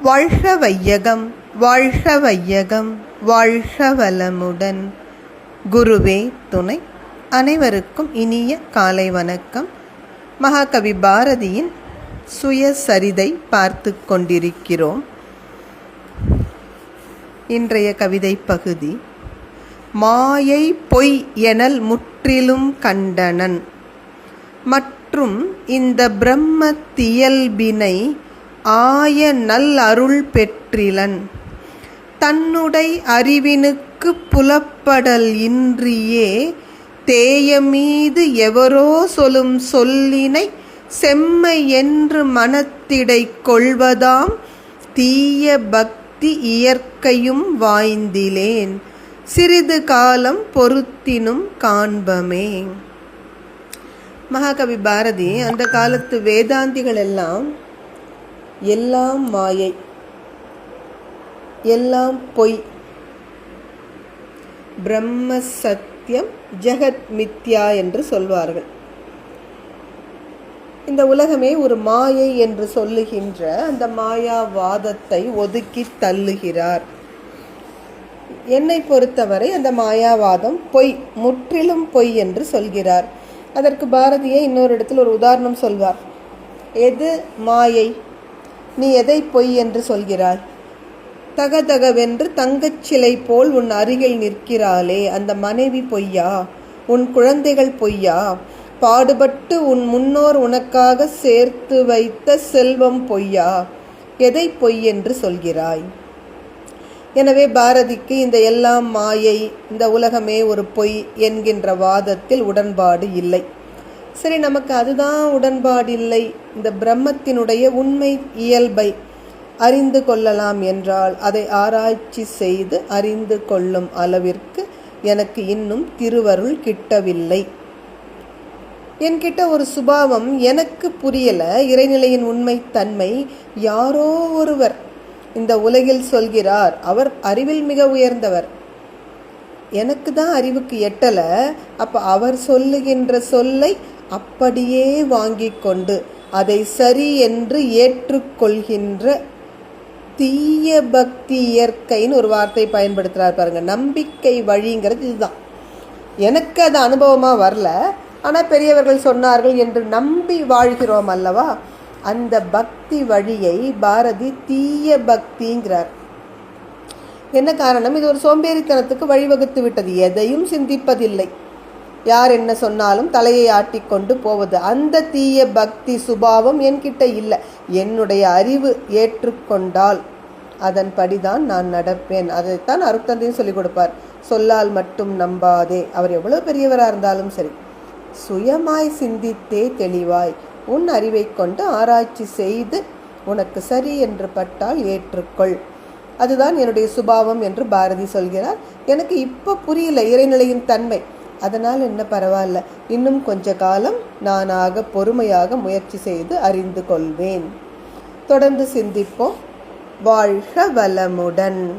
வாழ்க வையகம் வாழ்க வையகம் வாழ்க வளமுடன் குருவே துணை. அனைவருக்கும் இனிய காலை வணக்கம். மகாகவி பாரதியின் சுயசரிதை பார்த்து கொண்டிருக்கிறோம். இன்றைய கவிதை பகுதி மாயை பொய் எனல் முற்றிலும் கண்டனன். மற்றும் இந்த பிரம்மத்தியல்பினை ஆய நல் அருள் பெற்றிலன். தன்னுடை அறிவினுக்கு புலப்படல் இன்றியே தேயமீது எவரோ சொலும் சொல்லினை செம்மை என்று மனத்திடை கொள்வதாம் தீய பக்தி இயற்கையும் வாய்ந்திலேன். சிறிது காலம் பொருத்தினும் காண்பமே. மகாகவி பாரதி அந்த காலத்து வேதாந்திகள் எல்லாம் எல்லாம் மாயை. எல்லாம் பொய். பிரம்ம சத்தியம் ஜெகத் மித்யா என்று சொல்வார்கள். இந்த உலகமே ஒரு மாயை என்று சொல்லுகின்ற அந்த மாயாவாதத்தை ஒதுக்கி தள்ளுகிறார். என்னை பொறுத்தவரை அந்த மாயாவாதம் பொய் முற்றிலும் பொய் என்று சொல்கிறார். அதற்கு பாரதியை இன்னொரு இடத்தில் ஒரு உதாரணம் சொல்வார். எது மாயை? நீ எதை பொய் என்று சொல்கிறாய்? தகதகவென்று தங்கச் சிலை போல் உன் அருகில் நிற்கிறாளே அந்த மனைவி பொய்யா? உன் குழந்தைகள் பொய்யா? பாடுபட்டு உன் முன்னோர் உனக்காக சேர்த்து வைத்த செல்வம் பொய்யா? எதை பொய் என்று சொல்கிறாய்? எனவே பாரதிக்கு இந்த எல்லாம் மாயை இந்த உலகமே ஒரு பொய் என்கின்ற வாதத்தில் உடன்பாடு இல்லை. சரி நமக்கு அதுதான் உடன்பாடில்லை. இந்த பிரம்மத்தினுடைய உண்மை இயல்பை அறிந்து கொள்ளலாம் என்றால் அதை ஆராய்ச்சி செய்து அறிந்து கொள்ளும் அளவிற்கு எனக்கு இன்னும் திருவருள் கிட்டவில்லை. என்கிட்ட ஒரு சுபாவம் எனக்கு புரியல. இறைநிலையின் உண்மை தன்மை யாரோ ஒருவர் இந்த உலகில் சொல்கிறார். அவர் அறிவில் மிக உயர்ந்தவர். எனக்கு தான் அறிவுக்கு எட்டலை. அப்போ அவர் சொல்லுகின்ற சொல்லை அப்படியே வாங்கி கொண்டு அதை சரி என்று ஏற்றுக்கொள்கின்ற தீய பக்தி இயற்கைன்னு ஒரு வார்த்தை பயன்படுத்துகிறார் பாருங்க. நம்பிக்கை வழிங்கிறது இதுதான். எனக்கு அது அனுபவமாக வரல. ஆனால் பெரியவர்கள் சொன்னார்கள் என்று நம்பி வாழ்கிறோம் அல்லவா? அந்த பக்தி வழியை பாரதி தீய பக்திங்கிறார். என்ன காரணம்? இது ஒரு சோம்பேறித்தனத்துக்கு வழிவகுத்து விட்டது. எதையும் சிந்திப்பதில்லை. யார் என்ன சொன்னாலும் தலையை ஆட்டிக்கொண்டு போவது. அந்த தீய பக்தி சுபாவம் என்கிட்ட இல்லை. என்னுடைய அறிவு ஏற்றுக்கொண்டால் அதன்படிதான் நான் நடப்பேன். அதைத்தான் அருத்தந்தையும் சொல்லிக் கொடுப்பார். சொல்லால் மட்டும் நம்பாதே. அவர் எவ்வளோ பெரியவராக இருந்தாலும் சரி. சுயமாய் சிந்தித்தே தெளிவாய் உன் அறிவை கொண்டு ஆராய்ச்சி செய்து உனக்கு சரி என்று பட்டால் ஏற்றுக்கொள். அதுதான் என்னுடைய சுபாவம் என்று பாரதி சொல்கிறார். எனக்கு இப்போ புரியல இறைநிலையின் தன்மை. அதனால் என்ன பரவாயில்ல. இன்னும் கொஞ்ச காலம் நானாக பொறுமையாக முயற்சி செய்து அறிந்து கொள்வேன். தொடர்ந்து சிந்திப்போம். வாழ்க வளமுடன்.